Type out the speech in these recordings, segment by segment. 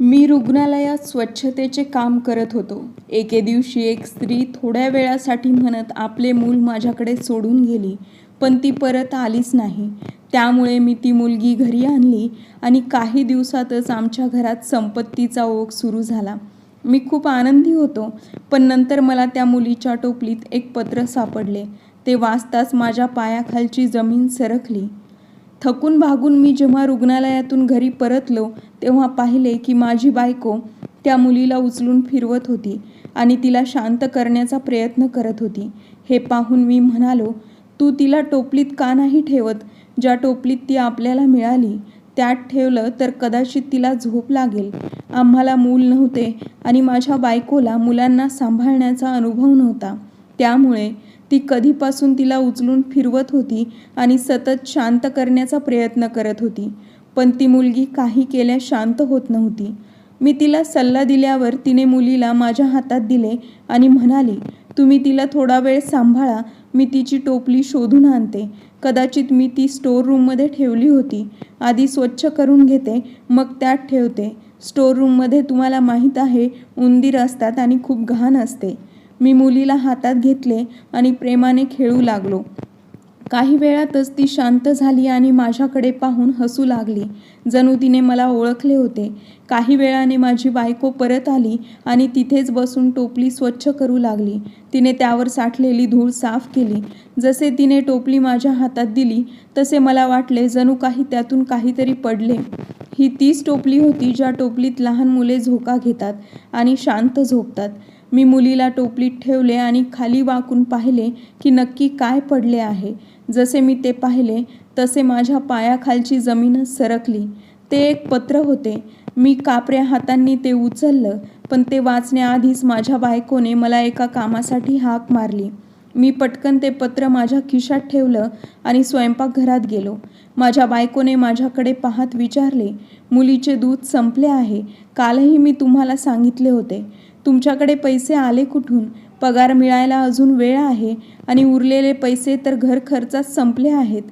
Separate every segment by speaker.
Speaker 1: मी रुग्णालयात स्वच्छतेचे काम करत होतो. एके दिवशी एक स्त्री थोड्या वेळासाठी म्हणत आपले मूल माझ्याकडे सोडून गेली पण ती परत आलीच नाही. त्यामुळे मी ती मुलगी घरी आणली आणि काही दिवसातच आमच्या घरात संपत्तीचा ओघ सुरू झाला. मी खूप आनंदी होतो पण नंतर मला त्या मुलीच्या टोपलीत एक पत्र सापडले. ते वाचताच माझ्या पायाखालची जमीन सरकली. थकून भागून मी जेव्हा रुग्णालयातून घरी परतलो तेव्हा पाहिले की माझी बायको त्या मुलीला उचलून फिरवत होती आणि तिला शांत करण्याचा प्रयत्न करत होती. हे पाहून मी म्हणालो तू तिला टोपलीत का नाही ठेवत? ज्या टोपलीत ती आपल्याला मिळाली त्यात ठेवलं तर कदाचित तिला झोप लागेल. आम्हाला मूल नव्हते आणि माझ्या बायकोला मुलांना सांभाळण्याचा अनुभव नव्हता. त्यामुळे ती कधीपासून तिला उचलून फिरवत होती आणि सतत शांत करण्याचा प्रयत्न करत होती. पण ती मुलगी काही केल्यास शांत होत नव्हती. मी तिला सल्ला दिल्यावर तिने मुलीला माझ्या हातात दिले आणि म्हणाली तुम्ही तिला थोडा वेळ सांभाळा मी तिची टोपली शोधून आणते. कदाचित मी ती स्टोर रूममध्ये ठेवली होती. आधी स्वच्छ करून घेते मग त्यात ठेवते. स्टोर रूममध्ये तुम्हाला माहीत आहे उंदीर असतात आणि खूप घाण असते. मी मुलीला हातात घेतले आणि प्रेमाने खेळू लागलो. काही वेळातच ती शांत झाली आणि माझ्याकडे पाहून हसू लागली. जणू तिने मला ओळखले होते. काही वेळाने माझी बायको परत आली आणि तिथेच बसून टोपली स्वच्छ करू लागली. तिने त्यावर साठलेली धूळ साफ केली. जसे तिने टोपली माझ्या हातात दिली तसे मला वाटले जणू काही त्यातून काहीतरी पडले. ही तीच टोपली होती ज्या टोपलीत लहान मुले झोका घेतात आणि शांत झोपतात. मी मुलीला टोपलीत ठेवले आणि खाली वाकून पाहिले की नक्की काय पडले आहे. जसे मी ते पाहिले तसे माझ्या पायाखालची जमीनच सरकली. ते एक पत्र होते. मी कापऱ्या हातांनी ते उचललं पण ते वाचण्याआधीच माझ्या बायकोने मला एका कामासाठी हाक मारली. मी पटकन ते पत्र माझ्या खिशात ठेवलं आणि स्वयंपाकघरात गेलो. माझ्या बायकोने माझ्याकडे पाहत विचारले मुलीचे दूध संपले आहे. कालही मी तुम्हाला सांगितले होते. तुमच्याकडे पैसे आले कुठून? पगार मिळायला अजून वेळ आहे आणि उरलेले पैसे तर घर खर्चात संपले आहेत.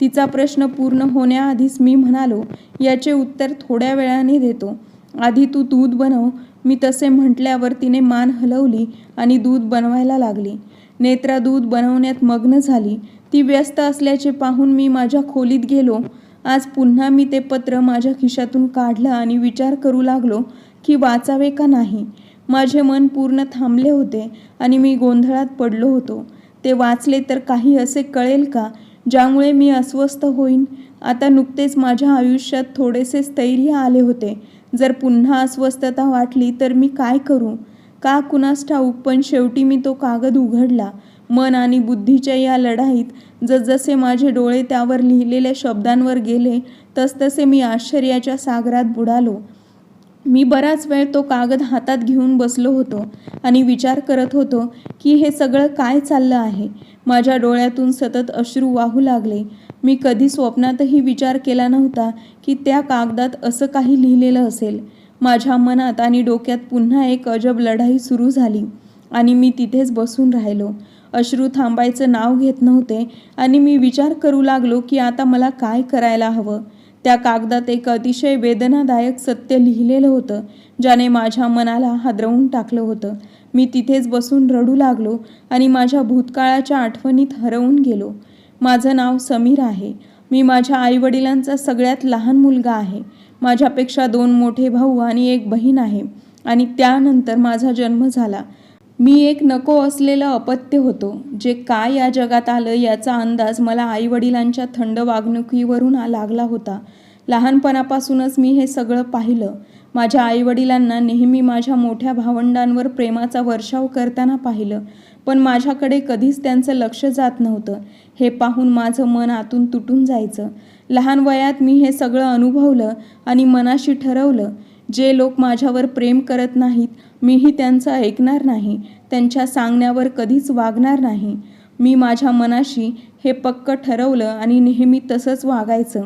Speaker 1: तिचा प्रश्न पूर्ण होण्याआधीच मी म्हणालो याचे उत्तर थोड्या वेळाने देतो. आधी तू दूध बनव. मी तसे म्हटल्यावर तिने मान हलवली आणि दूध बनवायला लागली. नेत्रा दूध बनवण्यात मग्न झाली. ती व्यस्त असल्याचे पाहून मी माझ्या खोलीत गेलो. आज पुन्हा मी ते पत्र माझ्या खिशातून काढलं आणि विचार करू लागलो की वाचावे का नाही? माझे मन पूर्ण थांबले होते आणि मी गोंधळात पडलो होतो. ते वाचले तर काही असे कळेल का? ज्यामुळे मी अस्वस्थ होईन? आता नुकतेच माझ्या आयुष्यात थोडेसे स्थैर्य आले होते. जर पुन्हा अस्वस्थता वाटली तर मी काय करू? का कुणास ठाऊक पण शेवटी मी तो कागद उघडला. मन आणि बुद्धीच्या या लढाईत जसजसे माझे डोळे त्यावर लिहिलेल्या शब्दांवर गेले तसतसे मी आश्चर्याच्या सागरात बुडालो. मी बराच वेळ तो कागद हातात घेऊन बसलो होतो आणि विचार करत होतो की हे सगळं काय चाललं आहे? माझ्या डोळ्यातून सतत अश्रू वाहू लागले. मी कधी स्वप्नातही विचार केला नव्हता की त्या कागदात असं काही लिहिलेलं असेल. माझ्या मनात आणि डोक्यात पुन्हा एक अजब लढाई सुरू झाली आणि मी तिथेच बसून राहिलो. अश्रू थांबायचं नाव घेत नव्हते आणि मी विचार करू लागलो की आता मला काय करायला हवं? त्या कागदात एक अतिशय वेदनादायक सत्य लिहिलेलं होतं ज्याने माझ्या मनाला हादरवून टाकलं होतं. मी तिथेच बसून रडू लागलो आणि माझ्या भूतकाळाच्या आठवणीत हरवून गेलो. माझं नाव समीर आहे. मी माझ्या आईवडिलांचा सगळ्यात लहान मुलगा आहे. माझ्यापेक्षा दोन मोठे भाऊ आणि एक बहीण आहे आणि त्यानंतर माझा जन्म झाला. मी एक नको असलेलं अपत्य होतो जे काय या जगात आलं याचा अंदाज मला आईवडिलांच्या थंड वागणुकीवरून लागला होता. लहानपणापासूनच मी हे सगळं पाहिलं. माझ्या आईवडिलांना नेहमी माझ्या मोठ्या भावंडांवर प्रेमाचा वर्षाव करताना पाहिलं पण माझ्याकडे कधीच त्यांचं लक्ष जात नव्हतं. हे पाहून माझं मन आतून तुटून जायचं. लहान वयात मी हे सगळं अनुभवलं आणि मनाशी ठरवलं जे लोक माझ्यावर प्रेम करत नाहीत मीही त्यांचं ऐकणार नाही त्यांच्या सांगण्यावर कधीच वागणार नाही. मी माझ्या मनाशी हे पक्क ठरवलं आणि नेहमी तसंच वागायचं.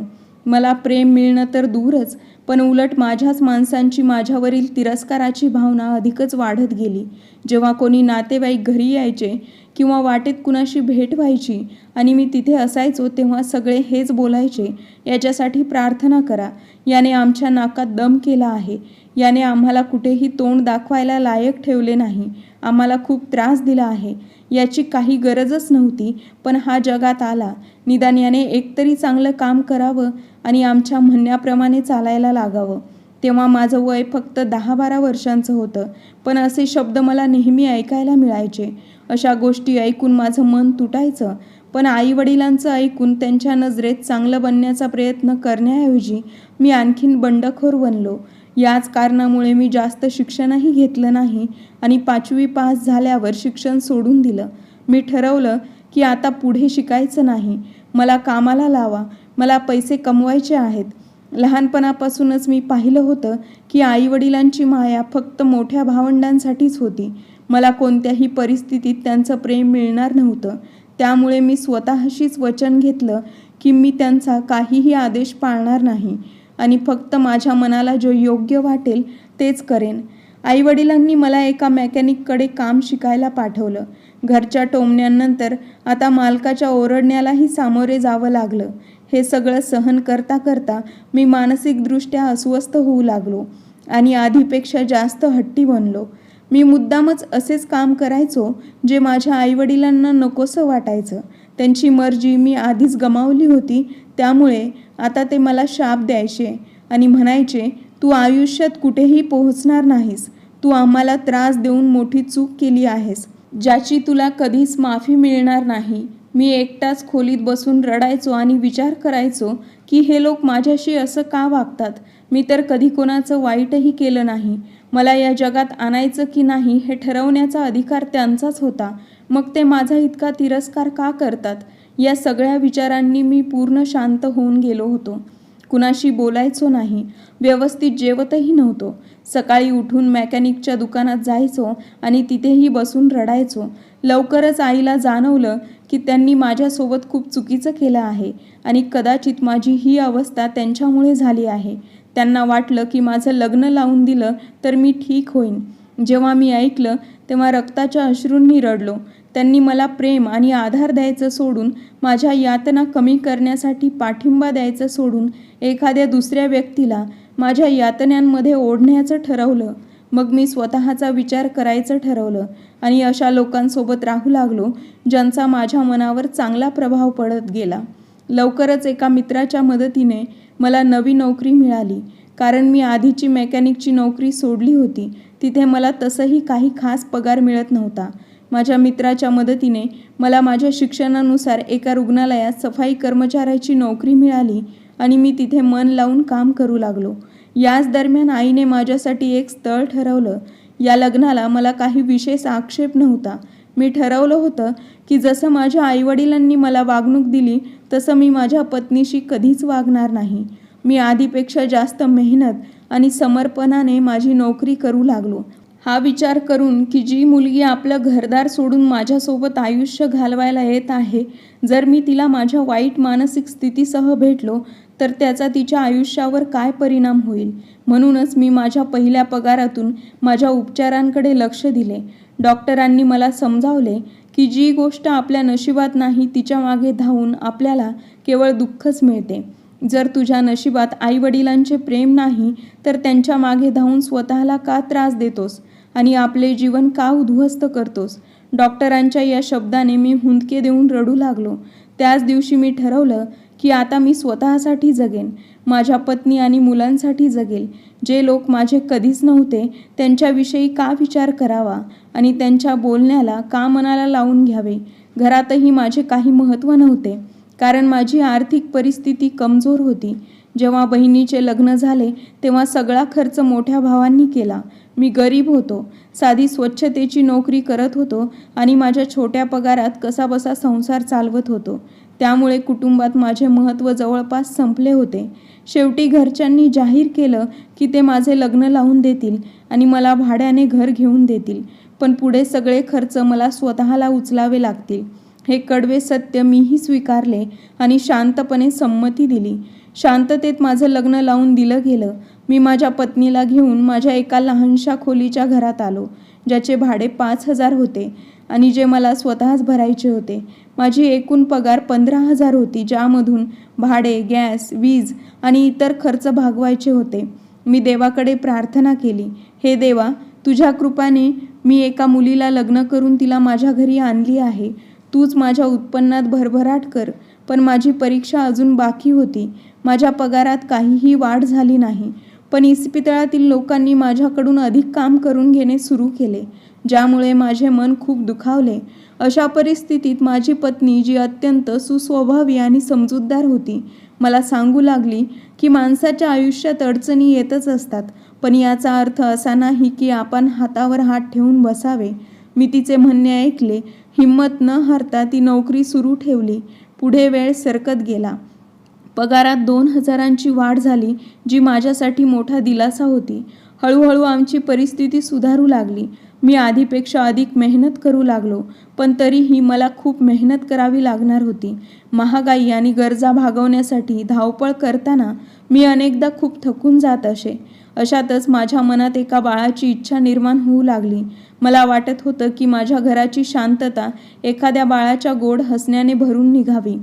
Speaker 1: मला प्रेम मिळणं तर दूरच पण उलट माझ्याच माणसांची माझ्यावरील तिरस्काराची भावना अधिकच वाढत गेली. जेव्हा कोणी नातेवाईक घरी यायचे किंवा वाटेत कुणाशी भेट व्हायची आणि मी तिथे असायचो तेव्हा सगळे हेच बोलायचे. याच्यासाठी प्रार्थना करा. याने आमच्या नाकात दम केला आहे. याने आम्हाला कुठेही तोंड दाखवायला लायक ठेवले नाही. आम्हाला खूप त्रास दिला आहे. याची काही गरजच नव्हती पण हा जगात आला. निदान याने एकतरी चांगलं काम करावं आणि आमच्या म्हणण्याप्रमाणे चालायला लागावं. तेव्हा माझं वय फक्त दहा बारा वर्षांचं होतं पण असे शब्द मला नेहमी ऐकायला मिळायचे. अशा गोष्टी ऐकून माझं मन तुटायचं. पण आईवडिलांचं ऐकून त्यांच्या नजरेत चांगलं बनण्याचा प्रयत्न करण्याऐवजी मी आणखीन बंडखोर बनलो. याच कारणामुळे मी जास्त शिक्षणही घेतलं नाही आणि पाचवी पास झाल्यावर शिक्षण सोडून दिलं. मी ठरवलं की आता पुढे शिकायचं नाही. मला कामाला लावा. मला पैसे कमवायचे आहेत. लहानपणापासूनच मी पाहिलं होतं की आईवडिलांची माया फक्त मोठ्या भावंडांसाठीच होती. मला कोणत्याही परिस्थितीत त्यांचं प्रेम मिळणार नव्हतं. त्यामुळे मी स्वतःशीच वचन घेतलं की मी त्यांचा काहीही आदेश पाळणार नाही आणि फक्त माझ्या मनाला जो योग्य वाटेल तेच करेन. आईवडिलांनी मला एका मेकॅनिककडे काम शिकायला पाठवलं. घरच्या टोमण्यांनंतर आता मालकाच्या ओरडण्यालाही सामोरे जावं लागलं. हे सगळं सहन करता करता मी मानसिकदृष्ट्या अस्वस्थ होऊ लागलो आणि आधीपेक्षा जास्त हट्टी बनलो. मी मुद्दामच असेच काम करायचो जे माझ्या आईवडिलांना नकोसं वाटायचं. त्यांची मर्जी मी आधीच गमावली होती त्यामुळे आता ते मला शाप द्यायचे आणि म्हणायचे तू आयुष्यात कुठेही पोहोचणार नाहीस. तू आम्हाला त्रास देऊन मोठी चूक केली आहेस ज्याची तुला कधीच माफी मिळणार नाही. मी एकटाच खोलीत बसून रडायचो आणि विचार करायचो की हे लोक माझ्याशी असं का वागतात? मी तर कधी कोणाचं वाईटही केलं नाही. मला या जगात आणायचं की नाही हे ठरवण्याचा अधिकार त्यांचाच होता. मग ते माझा इतका तिरस्कार का करतात? या सगळ्या विचारांनी मी पूर्ण शांत होऊन गेलो होतो. कुणाशी बोलायचो नाही. व्यवस्थित जेवतही नव्हतो. सकाळी उठून मेकॅनिकच्या दुकानात जायचो आणि तिथेही बसून रडायचो. लवकरच आईला जाणवलं की त्यांनी माझ्यासोबत खूप चुकीचं केलं आहे आणि कदाचित माझी ही अवस्था त्यांच्यामुळे झाली आहे. त्यांना वाटलं की माझं लग्न लावून दिलं तर मी ठीक होईन. जेव्हा मी ऐकलं तेव्हा रक्ताच्या अश्रूंनी रडलो. त्यांनी मला प्रेम आणि आधार द्यायचं सोडून माझ्या यातना कमी करण्यासाठी पाठिंबा द्यायचं सोडून एखाद्या दुसऱ्या व्यक्तीला माझ्या यातनांमध्ये ओढण्याचं ठरवलं. मग मी स्वतःचा विचार करायचं ठरवलं आणि अशा लोकांसोबत राहू लागलो ज्यांचा माझ्या मनावर चांगला प्रभाव पडत गेला. लवकरच एका मित्राच्या मदतीने मला नवी नोकरी मिळाली. कारण मी आधीची मेकॅनिकची नोकरी सोडली होती. तिथे मला तसंही काही खास पगार मिळत नव्हता. माझ्या मित्राच्या मदतीने मला माझ्या शिक्षणानुसार एका रुग्णालयात सफाई कर्मचाऱ्याची नोकरी मिळाली आणि मी तिथे मन लावून काम करू लागलो. याच दरम्यान आईने माझ्यासाठी एक स्थळ ठरवलं. या लग्नाला मला काही विशेष आक्षेप नव्हता. मी ठरवलं होतं की जसं माझ्या आईवडिलांनी मला वागणूक दिली तसं मी माझ्या पत्नीशी कधीच वागणार नाही. मी आधीपेक्षा जास्त मेहनत आणि समर्पणाने माझी नोकरी करू लागलो. हा विचार करून की जी मुलगी आपलं घरदार सोडून माझ्यासोबत आयुष्य घालवायला येत आहे जर मी तिला माझ्या वाईट मानसिक स्थितीसह भेटलो तर त्याचा तिच्या आयुष्यावर काय परिणाम होईल? म्हणूनच मी माझ्या पहिल्या पगारातून माझ्या उपचारांकडे लक्ष दिले. डॉक्टरांनी मला समजावले की जी गोष्ट आपल्या नशिबात नाही तिच्यामागे धावून आपल्याला केवळ दुःखच मिळते. जर तुझ्या नशिबात आईवडिलांचे प्रेम नाही तर त्यांच्या मागे धावून स्वतःला का त्रास देतोस? आणि आपले जीवन का उद्ध्वस्त करतोस? डॉक्टरांच्या या शब्दाने मी हुंदके देऊन रडू लागलो. त्याच दिवशी मी ठरवलं की आता मी स्वतःसाठी जगेन माझ्या पत्नी आणि मुलांसाठी जगेल. जे लोक माझे कधीच नव्हते त्यांच्याविषयी का विचार करावा? आणि त्यांच्या बोलण्याला का मनाला लावून घ्यावे? घरातही माझे काही महत्त्व नव्हते. कारण माझी आर्थिक परिस्थिती कमजोर होती. जेव्हा बहिणीचे लग्न झाले तेव्हा सगळा खर्च मोठ्या भावांनी केला. मी गरीब होतो. साधी स्वच्छतेची नोकरी करत होतो आणि माझ्या छोट्या पगारात कसाबसा संसार चालवत होतो. त्यामुळे कुटुंबात माझे महत्त्व जवळपास संपले होते. शेवटी घरच्यांनी जाहीर केलं की ते माझे लग्न लावून देतील आणि मला भाड्याने घर घेऊन देतील. पण पुढे सगळे खर्च मला स्वतःला उचलावे लागतील. हे कडवे सत्य मीही स्वीकारले आणि शांतपणे संमती दिली. शांततेत माझं लग्न लावून दिलं गेलं. मी माझ्या पत्नीला घेऊन माझ्या एका लहानशा खोलीच्या घरात आलो ज्याचे भाडे पाच हजार होते आणि जे मला स्वतःच भरायचे होते. माझी एकूण पगार पंधरा हजार होती ज्यामधून भाडे गॅस वीज आणि इतर खर्च भागवायचे होते. मी देवाकडे प्रार्थना केली हे देवा तुझ्या कृपाने मी एका मुलीला लग्न करून तिला माझ्या घरी आणली आहे. तूच माझ्या उत्पन्नात भरभराट कर पण माझी परीक्षा अजून बाकी होती. माझ्या पगारात काहीही वाढ झाली नाही. पण इस्पितळातील लोकांनी माझ्याकडून अधिक काम करून घेणे सुरू केले ज्यामुळे माझे मन खूप दुखावले. अशा परिस्थितीत माझी पत्नी जी अत्यंत सुस्वभावी आणि समजूतदार होती मला सांगू लागली की माणसाच्या आयुष्यात अडचणी येतच असतात. पण याचा अर्थ असा नाही की आपण हातावर हात ठेवून बसावे. मी तिचे म्हणणे ऐकले. हिंमत न हारता ती नोकरी सुरू ठेवली. पुढे वेळ सरकत गेला. पगारात दोन हजारांची वाढ झाली जी माझ्यासाठी मोठा दिलासा होती. हळूहळू आमची परिस्थिती सुधारू लागली. मी आधीपेक्षा अधिक मेहनत करू लागलो पण तरीही मला खूप मेहनत करावी लागणार होती. महागाई आणि गरजा भागवण्यासाठी धावपळ करताना मी अनेकदा खूप थकून जात असे. अशातच माझ्या मनात एका बाळाची इच्छा निर्माण होऊ लागली. मला वाटत होतं की माझ्या घराची शांतता एखाद्या बाळाच्या गोड हसण्याने भरून निघावी.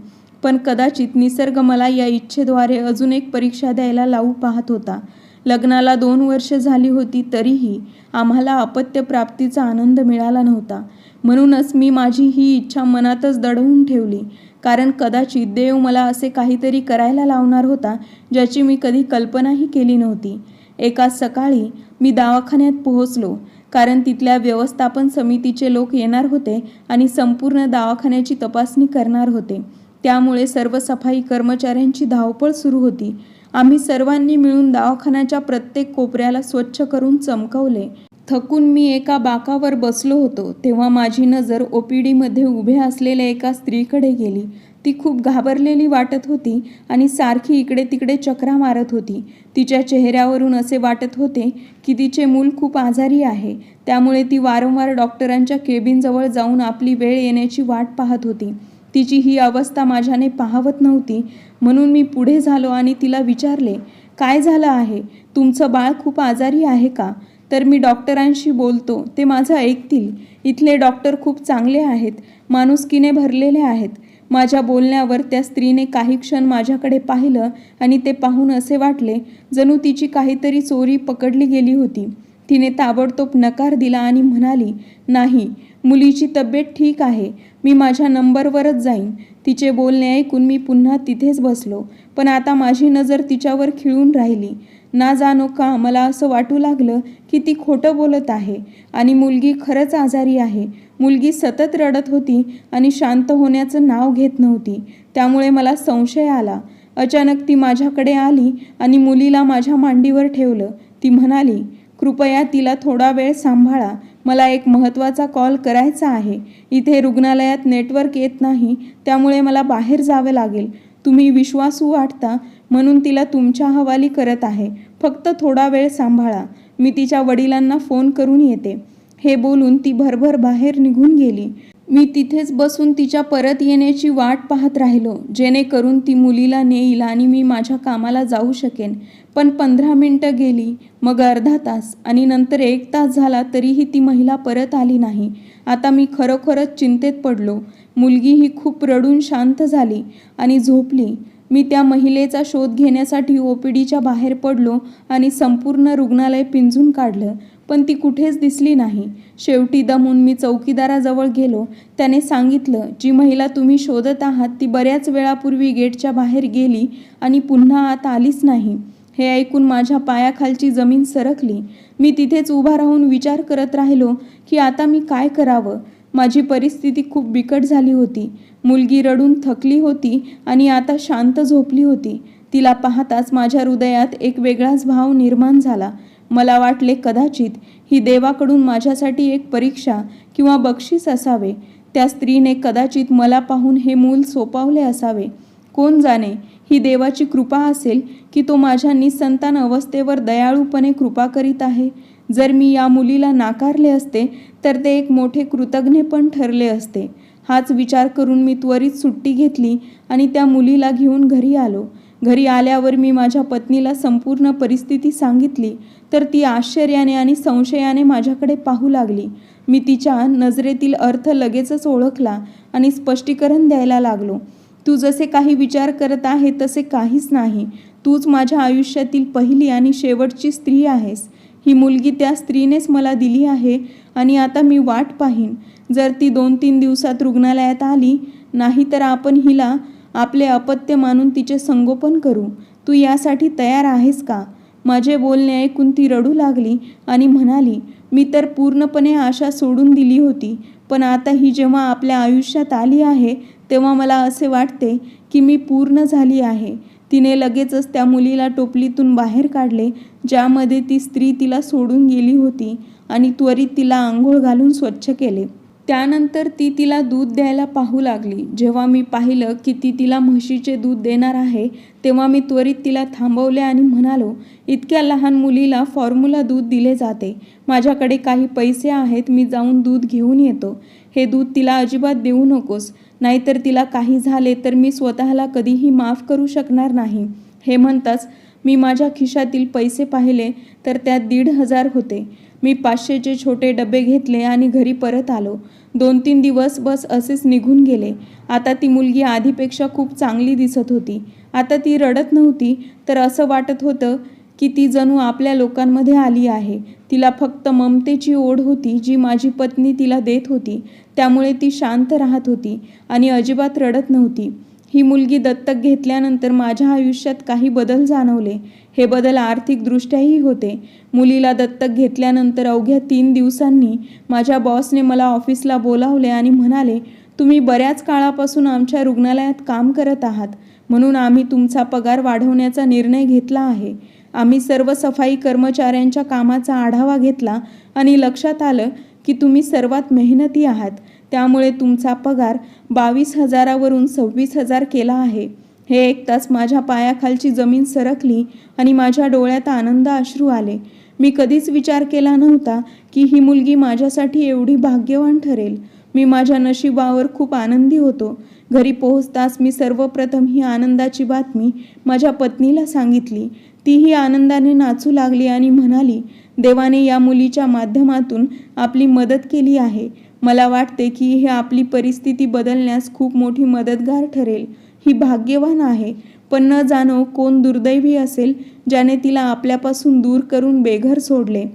Speaker 1: पण कदाचित निसर्ग मला या इच्छेद्वारे अजून एक परीक्षा द्यायला लावू पाहत होता. लग्नाला दोन वर्ष झाली होती तरीही आम्हाला अपत्य प्राप्तीचा आनंद मिळाला नव्हता. म्हणूनच मी माझी ही इच्छा मनातच दडवून ठेवली. कारण कदाचित देव मला असे काहीतरी करायला लावणार होता ज्याची मी कधी कल्पनाही केली नव्हती. एका सकाळी मी दवाखान्यात पोहोचलो. कारण तिथल्या व्यवस्थापन समितीचे लोक येणार होते आणि संपूर्ण दवाखान्याची तपासणी करणार होते. त्यामुळे सर्व सफाई कर्मचाऱ्यांची धावपळ सुरू होती. आम्ही सर्वांनी मिळून दवाखान्याच्या प्रत्येक कोपऱ्याला स्वच्छ करून चमकवले. थकून मी एका बाकावर बसलो होतो तेव्हा माझी नजर ओ पी डीमध्ये उभे असलेल्या एका स्त्रीकडे गेली. ती खूप घाबरलेली वाटत होती आणि सारखी इकडे तिकडे चक्रा मारत होती. तिच्या चेहऱ्यावरून असे वाटत होते की तिचे मूल खूप आजारी आहे. त्यामुळे ती वारंवार डॉक्टरांच्या केबिनजवळ जाऊन आपली वेळ येण्याची वाट पाहत होती. तिची ही अवस्था माझ्याने पाहवत नव्हती. म्हणून मी पुढे झालो आणि तिला विचारले काय झालं आहे? तुमचं बाळ खूप आजारी आहे का? तर मी डॉक्टरांशी बोलतो ते माझं ऐकतील. इथले डॉक्टर खूप चांगले आहेत. माणुसकीने भरलेले आहेत. माझ्या बोलण्यावर त्या स्त्रीने काही क्षण माझ्याकडे पाहिलं आणि ते पाहून असे वाटले जणू तिची काहीतरी चोरी पकडली गेली होती. तिने ताबडतोब नकार दिला आणि म्हणाली नाही मुलीची तब्येत ठीक आहे. मी माझ्या नंबरवरच जाईन. तिचे बोलणे ऐकून मी पुन्हा तिथेच बसलो. पण आता माझी नजर तिच्यावर खिळून राहिली. ना जाणो का मला असं वाटू लागलं की ती खोटं बोलत आहे आणि मुलगी खरंच आजारी आहे. मुलगी सतत रडत होती आणि शांत होण्याचं नाव घेत नव्हती. त्यामुळे मला संशय आला. अचानक ती माझ्याकडे आली आणि मुलीला माझ्या मांडीवर ठेवलं. ती म्हणाली कृपया तिला थोडा वेळ सांभाळा. मला एक महत्त्वाचा कॉल करायचा आहे. इथे रुग्णालयात नेटवर्क येत नाही त्यामुळे मला बाहेर जावं लागेल. तुम्ही विश्वासू वाटता म्हणून तिला तुमच्या हवाली करत आहे. फक्त थोडा वेळ सांभाळा. मी तिच्या वडिलांना फोन करून येते. हे बोलून ती भरभर बाहेर निघून गेली. मी तिथेच बसून तिच्या परत येण्याची वाट पाहत राहिलो जेणेकरून ती मुलीला नेईल आणि मी माझ्या कामाला जाऊ शकेन. पण पंधरा मिनटं गेली मग अर्धा तास आणि नंतर एक तास झाला तरीही ती महिला परत आली नाही. आता मी खरोखरच चिंतेत पडलो. मुलगी ही खूप रडून शांत झाली आणि झोपली. मी त्या महिलेचा शोध घेण्यासाठी ओ पी डीच्या बाहेर पडलो आणि संपूर्ण रुग्णालय पिंजून काढलं. पण ती कुठेच दिसली नाही. शेवटी दमून मी चौकीदाराजवळ गेलो. त्याने सांगितलं जी महिला तुम्ही शोधत आहात ती बऱ्याच वेळापूर्वी गेटच्या बाहेर गेली आणि पुन्हा आत आलीच नाही. हे ऐकून माझ्या पायाखालची जमीन सरकली. मी तिथेच उभा राहून विचार करत राहिलो की आता मी काय करावं? माझी परिस्थिती खूप बिकट झाली होती. मुलगी रडून थकली होती आणि आता शांत झोपली होती. तिला पाहताच माझ्या हृदयात एक वेगळाच भाव निर्माण झाला. मला वाटले कदाचित ही देवाकडून माझ्यासाठी एक परीक्षा किंवा बक्षीस असावे. त्या स्त्रीने कदाचित मला पाहून हे मूल सोपावले असावे. कोण जाणे ही देवाची कृपा असेल की तो माझ्या निसंतान अवस्थेवर दयाळूपणे कृपा करीत आहे. जर मी या मुलीला नाकारले असते तर ते एक मोठे कृतज्ञ पण ठरले असते. हाच विचार करून मी त्वरित सुट्टी घेतली आणि त्या मुलीला घेऊन घरी आलो. घरी आल्यावर मी माझ्या पत्नीला संपूर्ण परिस्थिती सांगितली तर ती आश्चर्याने आणि संशयाने माझ्याकडे पाहू लागली. मी तिच्या नजरेतील अर्थ लगेचच ओळखला आणि स्पष्टीकरण द्यायला लागलो. तू जसे काही विचार करत आहे तसे काहीच नाही. तूच माझ्या आयुष्यातील पहिली आणि शेवटची स्त्री आहेस. ही मुलगी त्या स्त्रीनेच मला दिली आहे आणि आता मी वाट पाहीन. जर ती दोन तीन दिवसात रुग्णालयात आली नाही तर आपण हिला आपले अपत्य मानून तिचे संगोपन करू. तू यासाठी तयार आहेस का? माझे बोलणे ऐकून ती रडू लागली आणि म्हणाली मी तर पूर्णपणे आशा सोडून दिली होती पण आता ही जेव्हा आपल्या आयुष्यात आली आहे तेव्हा मला असे वाटते की मी पूर्ण झाली आहे. तिने लगेचच त्या मुलीला टोपलीतून बाहेर काढले ज्यामध्ये ती स्त्री तिला सोडून गेली होती आणि त्वरित तिला आंघोळ घालून स्वच्छ केले. त्यानंतर ती तिला दूध द्यायला पाहू लागली. जेव्हा मी पाहिलं की ती तिला म्हशीचे दूध देणार आहे तेव्हा मी त्वरित तिला थांबवले आणि म्हणालो इतक्या लहान मुलीला फॉर्म्युला दूध दिले जाते. माझ्याकडे काही पैसे आहेत मी जाऊन दूध घेऊन येतो. हे दूध तिला अजिबात देऊ नकोस. नाहीतर तिला काही झाले तर मी स्वतःला कधीही माफ करू शकणार नाही. हे म्हणताच मी माझ्या खिशातील पैसे पाहिले तर त्यात दीड हजार होते. मी पाचशेचे छोटे डबे घेतले आणि घरी परत आलो. दोन तीन दिवस बस असेच निघून गेले. आता ती मुलगी आधीपेक्षा खूप चांगली दिसत होती. आता ती रडत नव्हती तर असं वाटत होतं की ती जणू आपल्या लोकांमध्ये आली आहे. तिला फक्त ममतेची ओढ होती जी माझी पत्नी तिला देत होती. त्यामुळे ती शांत राहत होती आणि अजिबात रडत नव्हती. ही मुलगी दत्तक घेतल्यानंतर माझ्या आयुष्यात काही बदल जाणवले. हे बदल आर्थिकदृष्ट्याही होते. मुलीला दत्तक घेतल्यानंतर अवघ्या तीन दिवसांनी माझ्या बॉसने मला ऑफिसला बोलावले आणि म्हणाले तुम्ही बऱ्याच काळापासून आमच्या रुग्णालयात काम करत आहात. म्हणून आम्ही तुमचा पगार वाढवण्याचा निर्णय घेतला आहे. आम्ही सर्व सफाई कर्मचाऱ्यांच्या कामाचा आढावा घेतला आणि लक्षात आलं की तुम्ही सर्वात मेहनती आहात. त्यामुळे तुमचा पगार बावीस हजारावरून सव्वीस हजार केला आहे. हे ऐकताच माझ्या पायाखालची जमीन सरकली आणि माझ्या डोळ्यात आनंद अश्रू आले. मी कधीच विचार केला नव्हता की ही मुलगी माझ्यासाठी एवढी भाग्यवान ठरेल. मी माझ्या नशिबावर खूप आनंदी होतो. घरी पोहोचताच मी सर्वप्रथम ही आनंदाची बातमी माझ्या पत्नीला सांगितली. तीही आनंदाने नाचू लागली आणि म्हणाली देवाने या मुलीच्या माध्यमातून आपली मदत केली आहे. मला वाटते की हे आपली परिस्थिती बदलण्यास खूप मोठी मदतगार ठरेल. ही भाग्यवान आहे. पण न जाणो कोण दुर्दैवी असेल ज्याने तिला आपल्यापासून दूर करून बेघर सोडले.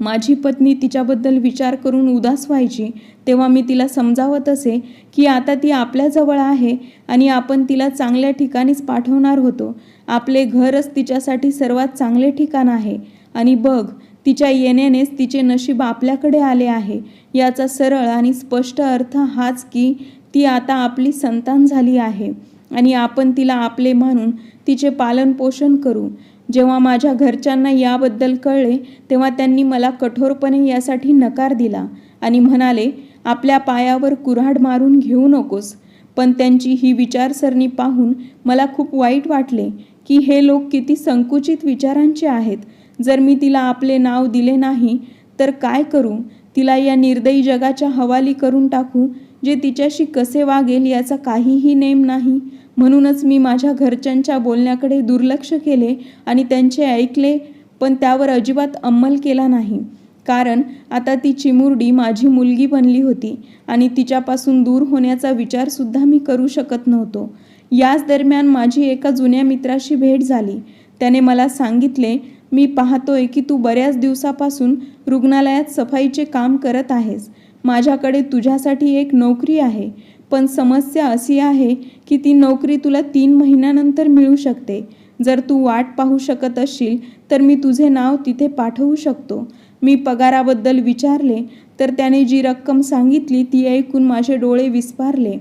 Speaker 1: माझी पत्नी तिच्याबद्दल विचार करून उदास व्हायची तेव्हा मी तिला समजावत असे की आता ती आपल्याजवळ आहे आणि आपण तिला चांगल्या ठिकाणीच पाठवणार होतो. आपले घरच तिच्यासाठी सर्वात चांगले ठिकाण आहे. आणि बघ तिच्या येण्यानेच तिचे नशीब आपल्याकडे आले आहे. याचा सरळ आणि स्पष्ट अर्थ हाच की ती आता आपली संतान झाली आहे. आणि आपण तिला आपले मानून तिचे पालनपोषण करू. जेव्हा माझ्या घरच्यांना याबद्दल कळले तेव्हा त्यांनी मला कठोरपणे यासाठी नकार दिला आणि म्हणाले आपल्या पायावर कुऱ्हाड मारून घेऊ नकोस पण त्यांची ही विचारसरणी पाहून मला खूप वाईट वाटले की हे लोक किती संकुचित विचारांचे आहेत. जर मी तिला आपले नाव दिले नाही तर काय करू? तिला या निर्दयी जगाच्या हवाली करून टाकू जे तिच्याशी कसे वागेल याचा काहीही नेम नाही. म्हणूनच मी माझ्या घरच्यांच्या बोलण्याकडे दुर्लक्ष केले आणि त्यांचे ऐकले पण त्यावर अजिबात अंमल केला नाही. कारण आता ती चिमुरडी माझी मुलगी बनली होती आणि तिच्यापासून दूर होण्याचा विचारसुद्धा मी करू शकत नव्हतो. याच दरम्यान माझी एका जुन्या मित्राशी भेट झाली. त्याने मला सांगितले मी पाहतोय की तू बऱ्याच दिवसापासून रुग्णालयात सफाईचे काम करत आहेस. माझ्याकडे तुझ्यासाठी एक नोकरी आहे. पण समस्या अशी आहे की ती नोकरी तुला तीन महिन्यानंतर मिळू शकते. जर तू वाट पाहू शकत असशील तर मी तुझे नाव तिथे पाठवू शकतो. मी पगाराबद्दल विचारले तर त्याने जी रक्कम सांगितली ती ऐकून माझे डोळे विस्पारले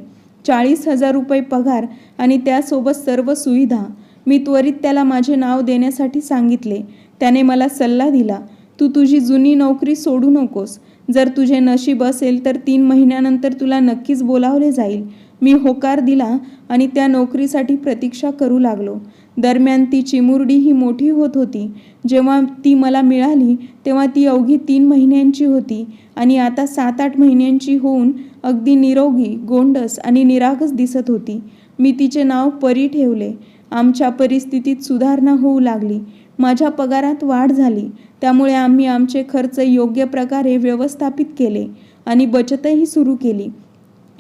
Speaker 1: चाळीस हजार रुपये पगार आणि त्यासोबत सर्व सुविधा. मी त्वरित त्याला माझे नाव देण्यासाठी सांगितले. त्याने मला सल्ला दिला तू तुझी जुनी नोकरी सोडू नकोस. जर तुझे नशीब असेल तर तीन महिन्यानंतर तुला नक्कीच बोलावले जाईल. मी होकार दिला आणि त्या नोकरीसाठी प्रतीक्षा करू लागलो. दरम्यान ती चिमुरडी ही मोठी होत होती. जेव्हा ती मला मिळाली तेव्हा ती अवघी तीन महिन्यांची होती आणि आता सात आठ महिन्यांची होऊन अगदी निरोगी गोंडस आणि निरागस दिसत होती. मी तिचे नाव परी ठेवले. आमच्या परिस्थितीत सुधारणा होऊ लागली. माझ्या पगारात वाढ झाली. त्यामुळे आम्ही आमचे खर्च योग्य प्रकारे व्यवस्थापित केले आणि बचतही सुरू केली.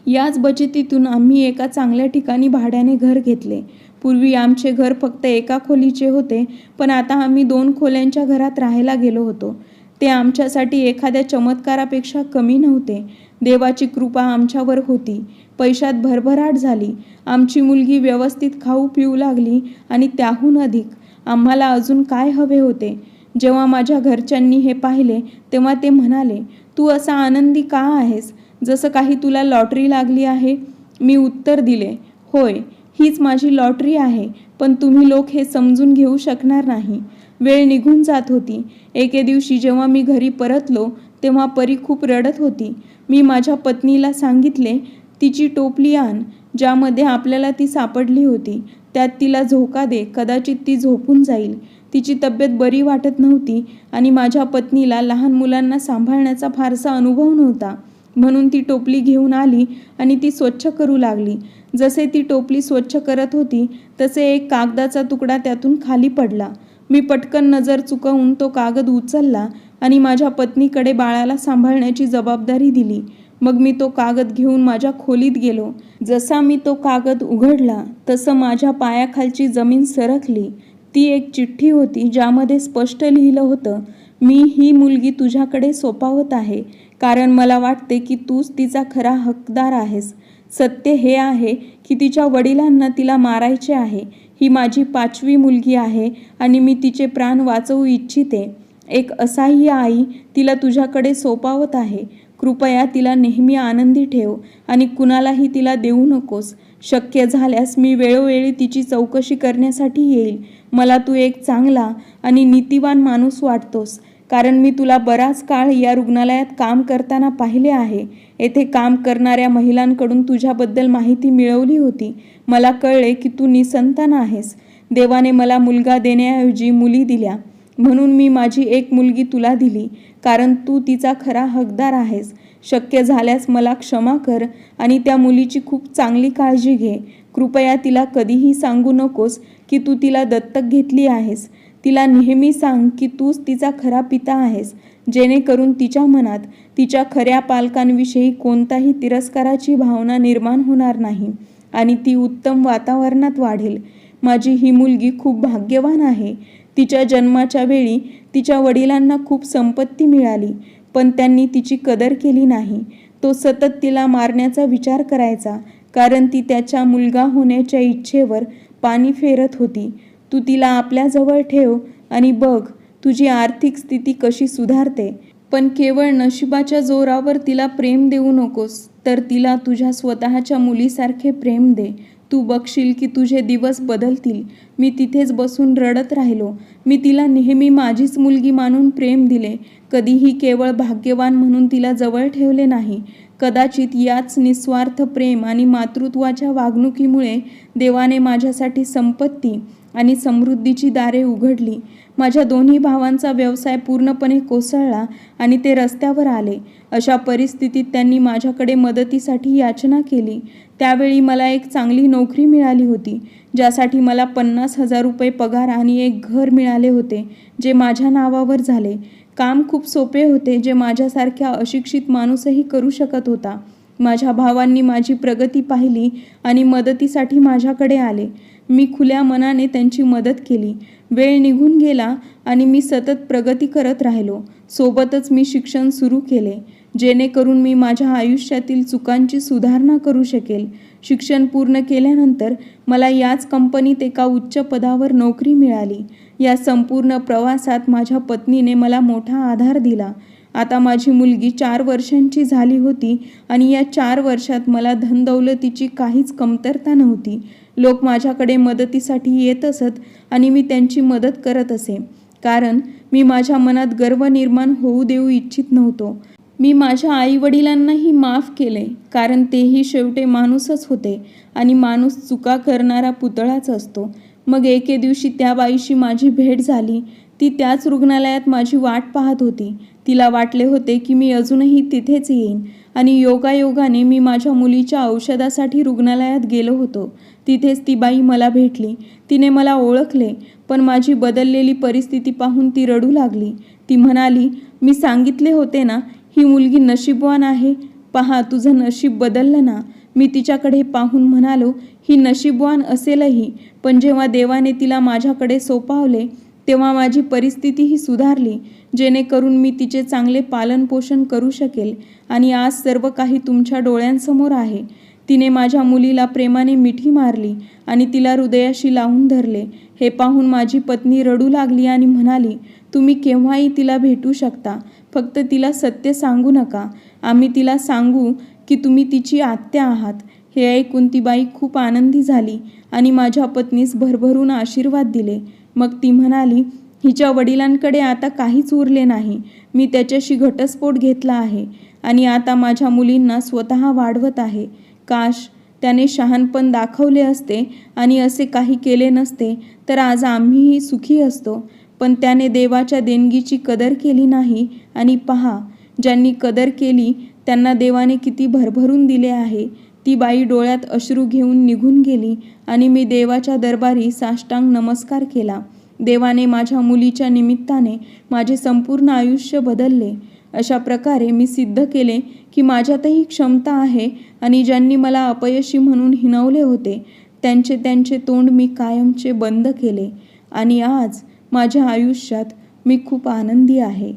Speaker 1: याच बचतीतून आम्ही एका चांगल्या ठिकाणी भाड्याने घर घेतले. पूर्वी आमचे घर फक्त एका खोलीचे होते पण आता आम्ही दोन खोल्यांच्या घरात राहायला गेलो होतो. ते आमच्यासाठी एखाद्या चमत्कारापेक्षा कमी नव्हते. देवाची कृपा आमच्यावर होती. पैशात भरभराट झाली. आमची मुलगी व्यवस्थित खाऊ पिऊ लागली आणि त्याहून अधिक. आम्हाला अजून काय हवे होते? जेव्हा माझ्या घरच्यांनी हे पाहिले तेव्हा ते म्हणाले तू असा आनंदी का आहेस? जसं काही तुला लॉटरी लागली आहे मी उत्तर दिले होय हीच माझी लॉटरी आहे पण तुम्ही लोक हे समजून घेऊ शकणार नाही. वेळ निघून जात होती. एके दिवशी जेव्हा मी घरी परतलो तेव्हा परी खूप रडत होती. मी माझ्या पत्नीला सांगितले तिची टोपली आण ज्यामध्ये आपल्याला ती सापडली होती त्यात तिला झोका दे कदाचित ती झोपून जाईल. तिची तब्येत बरी वाटत नव्हती आणि माझ्या पत्नीला लहान मुलांना सांभाळण्याचा फारसा अनुभव नव्हता. म्हणून ती टोपली घेऊन आली आणि ती स्वच्छ करू लागली. जसे ती टोपली स्वच्छ करत होती तसे एक कागदाचा तुकडा त्यातून खाली पडला. मी पटकन नजर चुकवून तो कागद उचलला आणि माझ्या पत्नीकडे बाळाला सांभाळण्याची जबाबदारी दिली. मग मी तो कागद घेऊन माझ्या खोलीत गेलो. जसा मी तो कागद उघडला तसं माझ्या पायाखालची जमीन सरकली. ती एक चिठ्ठी होती ज्यामध्ये स्पष्ट लिहिलं होतं मी ही मुलगी तुझ्याकडे सोपावत आहे कारण मला वाटते की तूच तिचा खरा हकदार आहेस. सत्य हे आहे की तिच्या वडिलांना तिला मारायचे आहे. ही माझी पाचवी मुलगी आहे आणि मी तिचे प्राण वाचवू इच्छिते. एक असाही आई तिला तुझ्याकडे सोपावत आहे. कृपया तिला नेहमी आनंदी ठेव आणि कुणालाही तिला देऊ नकोस. शक्य झाल्यास मी वेळोवेळी तिची चौकशी करण्यासाठी येईल. मला तू एक चांगला आणि नीतिवान माणूस वाटतोस कारण मी तुला बराच काळ या रुग्णालयात काम करताना पाहिले आहे. येथे काम करणाऱ्या महिलांकडून तुझ्याबद्दल माहिती मिळवली होती. मला कळले की तू निसंतान आहेस देवाने मला मुलगा देण्याऐवजी मुली दिल्या. म्हणून मी माझी एक मुलगी तुला दिली कारण तू तिचा खरा हकदार आहेस. शक्य झाल्यास मला क्षमा कर आणि त्या मुलीची खूप चांगली काळजी घे. कृपया तिला कधीही सांगू नकोस की तू तिला दत्तक घेतली आहेस. तिला नेहमी सांग की तूच तिचा खरा पिता आहेस. जेणेकरून तिच्या मनात तिच्या खऱ्या पालकांविषयी कोणताही तिरस्काराची भावना निर्माण होणार नाही आणि ती उत्तम वातावरणात वाढेल. माझी ही मुलगी खूप भाग्यवान आहे. तिच्या जन्माच्या वेळी तिच्या वडिलांना खूप संपत्ती मिळाली. पण त्यांनी तिची कदर केली नाही. तो सतत तिला मारण्याचा विचार करायचा कारण ती त्याच्या मुलगा होण्याच्या इच्छेवर पाणी फेरत होती. तू तिला आपल्याजवळ ठेव आणि बघ तुझी आर्थिक स्थिती कशी सुधारते. पण केवळ नशिबाच्या जोरावर तिला प्रेम देऊ नकोस तर तिला तुझ्या स्वतःच्या मुलीसारखे प्रेम दे. तू बघशील की तुझे दिवस बदलतील. मी तिथेच बसून रडत राहिलो. मी तिला नेहमी माझीच मुलगी मानून प्रेम दिले. कधीही केवळ भाग्यवान म्हणून तिला जवळ ठेवले नाही. कदाचित याच निस्वार्थ प्रेम आणि मातृत्वाच्या वागणुकीमुळे देवाने माझ्यासाठी संपत्ती आणि समृद्धीची दारे उघडली. माझ्या दोन्ही भावांचा व्यवसाय पूर्णपणे कोसळला आणि ते रस्त्यावर आले. अशा परिस्थितीत त्यांनी माझ्याकडे मदतीसाठी याचना केली. त्यावेळी मला एक चांगली नोकरी मिळाली होती ज्यासाठी मला पन्नास हजार रुपये पगार आणि एक घर मिळाले होते जे माझ्या नावावर झाले. काम खूप सोपे होते जे माझ्यासारख्या अशिक्षित माणूसही करू शकत होता. माझ्या भावांनी माझी प्रगती पाहिली आणि मदतीसाठी माझ्याकडे आले. मी खुल्या मनाने त्यांची मदत केली. वेळ निघून गेला आणि मी सतत प्रगती करत राहिलो. सोबतच मी शिक्षण सुरू केले जेणेकरून मी माझ्या आयुष्यातील चुकांची सुधारणा करू शकेल. शिक्षण पूर्ण केल्यानंतर मला याच कंपनीत एका उच्च पदावर नोकरी मिळाली. या संपूर्ण प्रवासात माझ्या पत्नीने मला मोठा आधार दिला. आता माझी मुलगी चार वर्षांची झाली होती आणि या चार वर्षात मला धनदौलतीची काहीच कमतरता नव्हती. लोक माझ्याकडे मदतीसाठी येत असत आणि मी त्यांची मदत करत असे. कारण मी माझ्या मनात गर्व निर्माण होऊ देऊ इच्छित नव्हतो. मी माझ्या आईवडिलांनाही माफ केले कारण तेही शेवटे माणूसच होते आणि माणूस चुका करणारा पुतळाच असतो. मग एके दिवशी त्या बाईशी माझी भेट झाली. ती त्याच रुग्णालयात माझी वाट पाहत होती. तिला वाटले होते की मी अजूनही तिथेच येईन आणि योगायोगाने मी माझ्या मुलीच्या औषधासाठी रुग्णालयात गेलो होतो. तिथेच ती बाई मला भेटली. तिने मला ओळखले पण माझी बदललेली परिस्थिती पाहून ती रडू लागली. ती म्हणाली मी सांगितले होते ना ही मुलगी नशीबवान आहे. पहा तुझं नशीब बदललं ना. मी तिच्याकडे पाहून म्हणालो ही नशीबवान असेलही पण जेव्हा देवाने तिला माझ्याकडे सोपावले तेव्हा माझी परिस्थितीही सुधारली जेणेकरून मी तिचे चांगले पालनपोषण करू शकेल आणि आज सर्व काही तुमच्या डोळ्यांसमोर आहे. तिने माझ्या मुलीला प्रेमाने मिठी मारली आणि तिला हृदयाशी लावून धरले. हे पाहून माझी पत्नी रडू लागली आणि म्हणाली तुम्ही केव्हाही तिला भेटू शकता. फक्त तिला सत्य सांगू नका. आम्ही तिला सांगू की तुम्ही तिची आत्या आहात. हे ऐकून ती बाई खूप आनंदी झाली आणि माझ्या पत्नीस भरभरून आशीर्वाद दिले. मग ती म्हणाली हिच्या वडिलांकडे आता काहीच उरले नाही. मी त्याच्याशी घटस्फोट घेतला आहे आणि आता माझ्या मुलींना स्वतः वाढवत आहे. काश त्याने शहाणपण दाखवले असते आणि असे काही केले नसते तर आज आम्हीही सुखी असतो. पण त्याने देवाच्या देणगीची कदर केली नाही आणि पहा ज्यांनी कदर केली त्यांना देवाने किती भरभरून दिले आहे. ती बाई डोळ्यात अश्रू घेऊन निघून गेली आणि मी देवाच्या दरबारी साष्टांग नमस्कार केला. देवाने माझ्या मुलीच्या निमित्ताने माझे संपूर्ण आयुष्य बदलले. अशा प्रकारे मी सिद्ध केले की माझ्यातही क्षमता आहे आणि ज्यांनी मला अपयशी म्हणून हिणवले होते त्यांचे त्यांचे तोंड मी कायमचे बंद केले आणि आज माझ्या आयुष्यात मी खूप आनंदी आहे.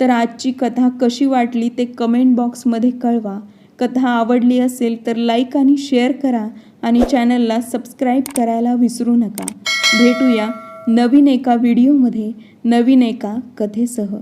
Speaker 1: तर आजची कथा कशी वाटली ते कमेंट बॉक्समध्ये कळवा. कथा आवडली असेल तर लाईक आणि शेअर करा आणि चॅनलला सबस्क्राईब करायला विसरू नका. भेटूया नवीन एका व्हिडिओमध्ये नवीन एका कथेसह.